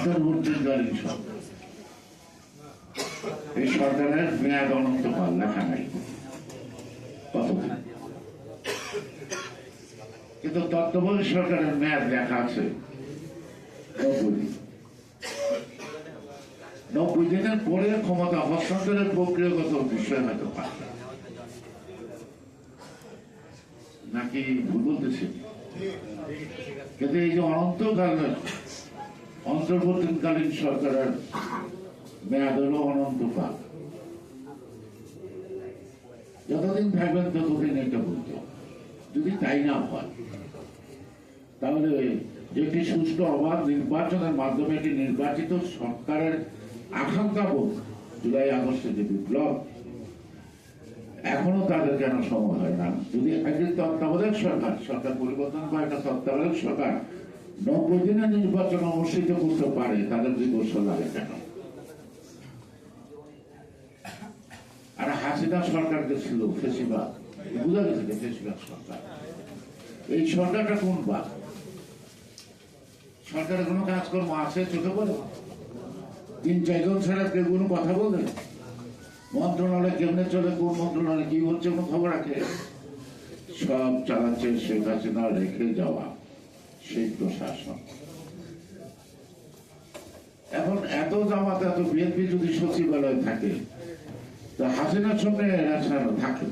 অন্তর্বর্তীকালীন সরকার এই সরকারের মেয়াদ অনন্তকাল লেখা নাই। কিন্তু তত্ত্বাবধায়ক সরকারের মেয়াদ লেখা আছে নব্বই দিন। নব্বই দিনের পরে ক্ষমতা হস্তান্তরের প্রক্রিয়াগত বিষয় হয়তো নাকি ভুল বলতেছি? কিন্তু এই যে অনন্তকালের অন্তর্বর্তীকালীন সরকারের মেয়াদ হলো অনন্তকাল যতদিন থাকবেন ততদিন এটা বলতে যদি তাই না হয়, তাহলে একটি সুষ্ঠু অবাধ নির্বাচনের মাধ্যমে একটি নির্বাচিত সরকারের আকাঙ্ক্ষা বোধ জুলাই আগস্টে যে বিপ্লব এখনও তাদের কেন সময় হয় না? যদি একদিন তত্ত্বাবধায়ক সরকার সরকার পরিবর্তন করে একটা তত্ত্বাবধায়ক সরকার নব্বই দিনের নির্বাচন অনুষ্ঠিত করতে পারে, তাদের দুই বছর লাগে কেন? আর হাসিনা সরকার সরকার। এই সরকারটা কোন বাদ? সরকারের কোনো কাজকর্ম আছে চোখে পড়ে তিন চারজন ছাড়া কেউ কোনো কথা বলে? মন্ত্রণালয় কেমনে চলে, কোন মন্ত্রণালয় কি হচ্ছে, কোনো খবর আছে সব চালাচ্ছে শেখ হাসিনা, রেখে যাওয়া। সেই প্রশাসন এখন এত জামাত, এত বিএনপি যদি সচিবালয় থাকে, তো হাসিনার সঙ্গে এরা থাকে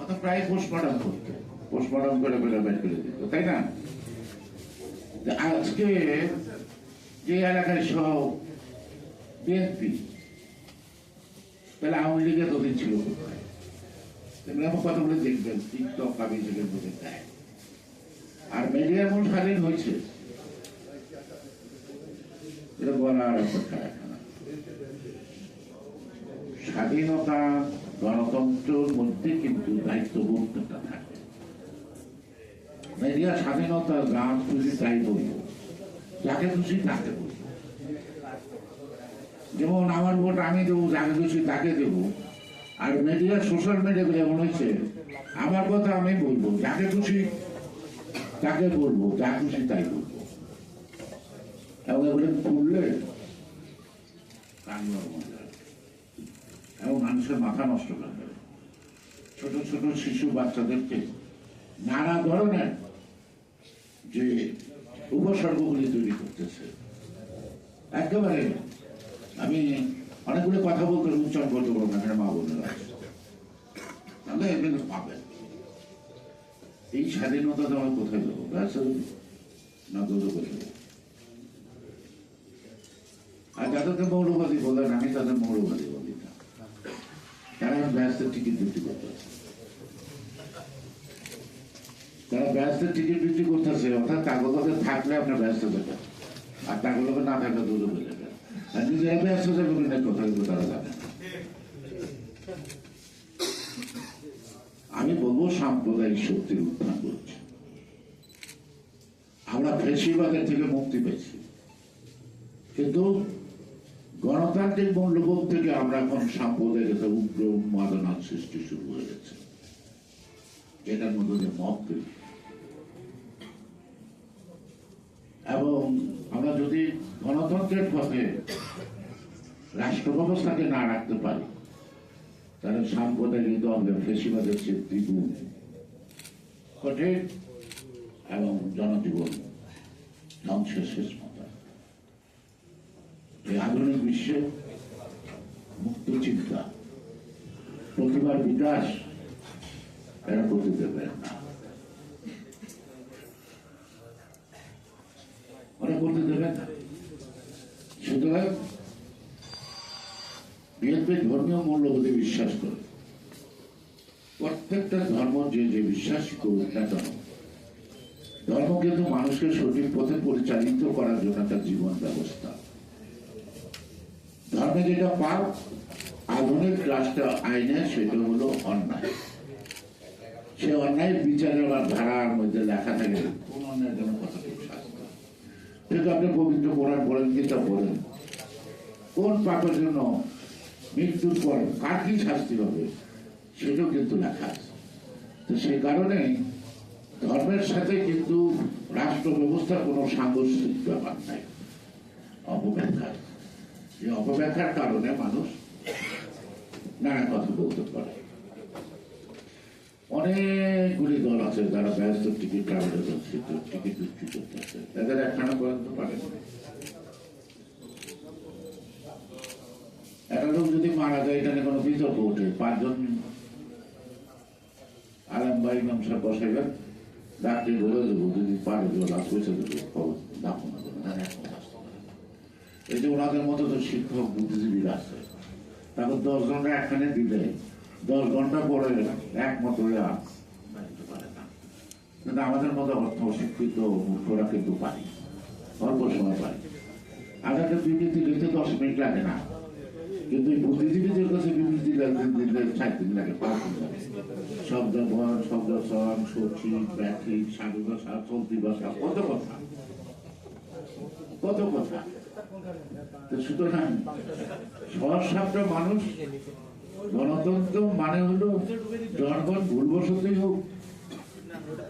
অত প্রায় পোস্টমর্টম পোস্টমর্টম করে বের করে দিত, তাই না? আজকে যে এলাকায় সব বিএনপি, তাহলে আওয়ামী লীগের ছিল কোথায়? দেখবেন, টিকটক কাবিজের মধ্যে দেয় আর মিডিয়া এমন স্বাধীন হয়েছে। স্বাধীনতা, গণতন্ত্রের মধ্যে কিন্তু দায়িত্ববোধটা থাকে। মিডিয়া স্বাধীনতার গান খুশি তাই বলব। যাকে খুশি তাকে বলব। যেমন আমার ভোট আমি দেবো, যাকে খুশি তাকে দেবো। আর মিডিয়া সোশ্যাল মিডিয়া যেমন হয়েছে, আমার কথা আমি বলব। যাকে খুশি তাকে বলব যা খুশি তাই বলব। এবং এগুলো করলে এবং মানুষের মাথা নষ্ট করে ছোট ছোট শিশু বাচ্চাদেরকে নানা ধরনের যে উপসর্গগুলি তৈরি করতেছে, একেবারে আমি অনেকগুলো কথা বলতে উচ্চারণ করতে পারব না মা বোনেরা তাহলে এগুলো পাবেন। এই স্বাধীনতা আমরা কোথায় দেবো? ব্যাস না তো কোথায় আর যাদেরকে মৌলবাদী বলেন আমি তাদের মৌলবাদী বলি না। তারা ব্যস্তের টিকিট বিক্রি করতেছে তারা ব্যস্তের টিকিট বিক্রি করতেছে অর্থাৎ কাগজে থাকলে আপনার ব্যস্ত দেবেন আর কাগজে না থাকলে দূরে হয়ে যাবে আর নিজেরা ব্যস্ত যাবে বলে কথা কিন্তু তারা জানে সাম্প্রদায়িক শক্তির উত্থান করছে। আমরা ফেসিবাদের থেকে মুক্তি পেয়েছি। কিন্তু গণতান্ত্রিক মূল্যবোধ থেকে আমরা এখন সাম্প্রদায়িক উগ্র উন্মাদনার সৃষ্টি শুরু হয়ে গেছে। এটার মধ্যে যে মত। এবং আমরা যদি গণতন্ত্রের পথে রাষ্ট্র ব্যবস্থাকে না রাখতে পারি, তাহলে সাম্প্রদায়িক দ্বন্দ্বে ফেসিবাদের চেয়ে দ্বিগুণ কঠিন এবং জনজীবন ধ্বংসের শেষ মাথা এই আধুনিক বিশ্বে মুক্ত চিন্তা, প্রতিভার বিকাশ এরা করতে দেবেন না। ওরা করতে দেবেন না। সুতরাং বিএনপি ধর্মীয় মূল্যবোধে বিশ্বাস করে। প্রত্যেকটা ধর্ম যে যে বিশ্বাস করুক না কেন, ধর্ম কিন্তু মানুষকে সঠিক পথে পরিচালিত করার জন্য একটা জীবন ব্যবস্থা। ধর্মে যেটা পাপ আধুনিক রাষ্ট্র আইনে, সেটা হলো অন্যায়। সে অন্যায় বিচারের বা ধারার মধ্যে লেখা থাকে কোন অন্যায় জন্য শাস্তি কিন্তু আপনি পবিত্র কোরআন পড়েন কিতাব বলেন কোন পাপের জন্য মৃত্যুর পর কার কি শাস্তি হবে? সেটাও কিন্তু লেখা আছে। তো সেই কারণে ধর্মের সাথে কিন্তু রাষ্ট্র ব্যবস্থার কোনো সাংঘর্ষিক ব্যাপার নাই। অপব্যাখ্যা এই অপব্যাখ্যার কারণে মানুষ নানা কথা বলতে পারে। অনেকগুলি দল আছে যারা ব্যস্ত টিকিট, ট্রাভেলের টিকিট বিক্রি করতেছে তাদের একখানা পর্যন্ত পারে একটা লোক যদি মারা যায়, এখানে কোনো বিতর্ক ওঠে। পাঁচজন ভাই ইমাম সাহেব বসাইবেন ডাক্তার বলে দেবো, যদি পারে পয়সা দেবো। করে, না। এই যে ওনাদের মতো তো শিক্ষক বুদ্ধিজীবীরা আছে তারপর দশ ঘণ্টা একখানে দিলে দশ ঘণ্টা পরে একমত হয়ে আর কিন্তু আমাদের মতো অর্থ অশিক্ষিত, মূর্খরা কিন্তু পারি। অল্প সময় পারি। আমাদের বিবৃতি লিখতে দশ মিনিট লাগে না। কিন্তু বুদ্ধিজীবীদের কাছে বিবৃতি দিলে চার দিন লাগে, পাঁচ দিন শব্দ শব্দ সং সচিব ব্যাঠিক সাধু ভাষা, চলতি ভাষা, কত কথা? কত কথা? সুতরাং মানুষ, গণতন্ত্র মানে হলো জনগণ ভুলবশতই হোক,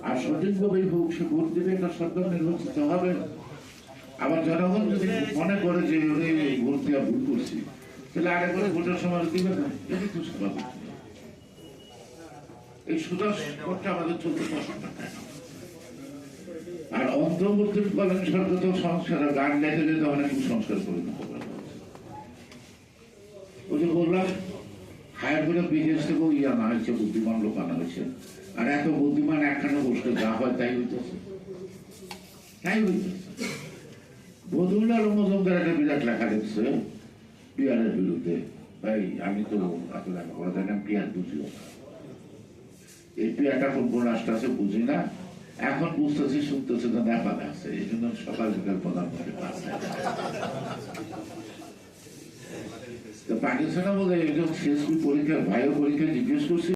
আর সঠিকভাবেই হোক, সে ভোট দেবে একটা সরকার নির্বাচিত হবে। আবার জনগণ যদি মনে করে যে ভোট দেওয়া ভুল করছি। তাহলে আগে করে এই আর সরকার তো সংস্কার গান যেতে অনেক সংস্কার করে দিতে বললাম, হায়ার করে বিদেশ থেকেও হয়েছে, বুদ্ধিমান লোক আনা হয়েছে। আর এত বুদ্ধিমান একখানে বসলে যা হয় তাই হইতেছে। তাই হইতেছে। বদুল্লাহ মজুমদার একটা বিরাট লেখা লিখছে পিয়ারের বিরুদ্ধে ভাই আমি তো আসলে আমি কোনো জানি পিয়ার বুঝিও এই পিয়াটা কোন কোন রাষ্ট্র আছে বুঝি না এখন বুঝতেছি শুনতেছি তো নেপালে আছে এই জন্য সকাল বিকাল প্রধানমন্ত্রী পাকিস্তানে বলে একজন শেষ পরীক্ষার ভাইও পরীক্ষা জিজ্ঞেস করছি